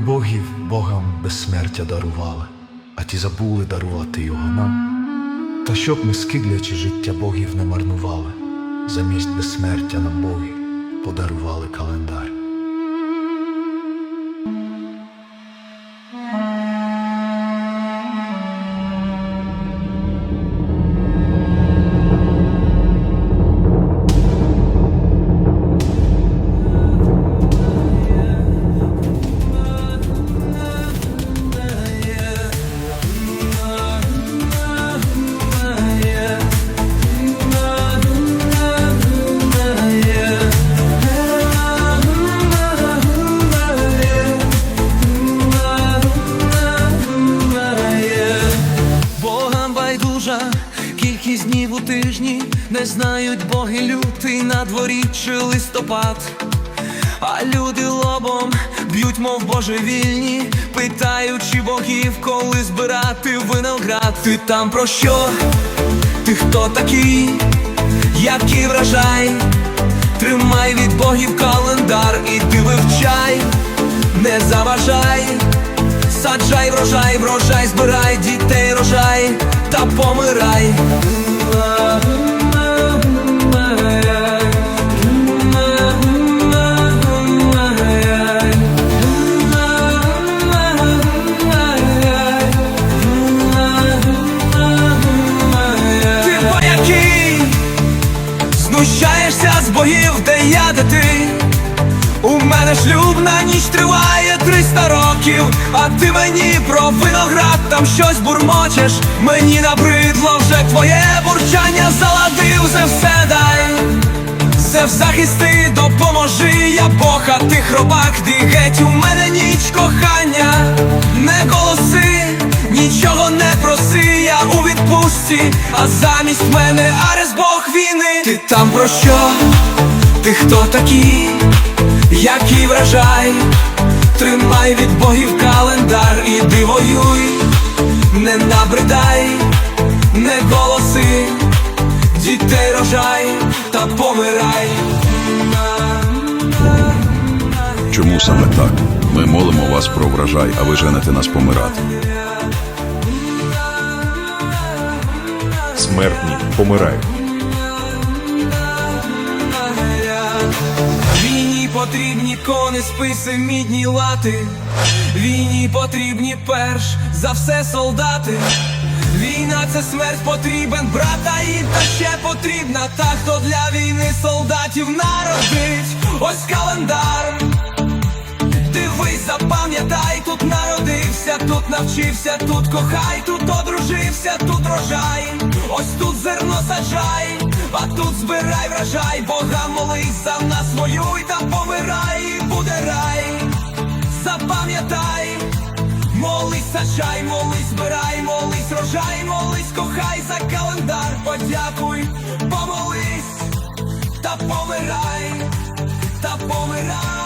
боги богів богам безсмертя дарували, а ті забули дарувати його нам. Та щоб ми скидлячи життя богів не марнували, замість безсмертя нам боги у тижні, не знають боги лютий на дворі чи листопад. А люди лобом б'ють, мов божевільні, питаючи богів, коли збирати виноград. Ти там про що? Ти хто такий? Який вражай? Тримай від богів календар і ти вивчай, не заважай. Саджай врожай, врожай, збирай дітей рожай та помирай. Знущаєшся з богів, де я, де ти. У мене шлюбна ніч триває 300 років, а ти мені про виноград там щось бурмочеш. Мені набридло вже твоє бурчання заладив, за все дай. Все в захисти, допоможи, я Бог, а ти хробак, ти відпустці, а замість мене Арес Бог війни. Ти там про що? Ти хто такий? Який вражай, тримай від богів календар, іди воюй, не набридай, не голоси, дітей рожай та помирай. Чому саме так? Ми молимо вас про врожай, а ви женете нас помирати. Смертні помирають. Війні потрібні кони, списи, мідні лати. Війні потрібні перш за все солдати. Війна це смерть потрібен, брата і та ще потрібна. Та хто для війни солдатів народить, ось календар. Дивись, запам'ятай, тут народився, навчився, тут кохай, тут одружився, тут рожай, ось тут зерно саджай, а тут збирай врожай, Бога молись за нас воюй та помирай, буде рай, запам'ятай, молись, саджай, молись, збирай, молись, рожай, молись, кохай за календар, подякуй, помолись, та помирай, та помирай.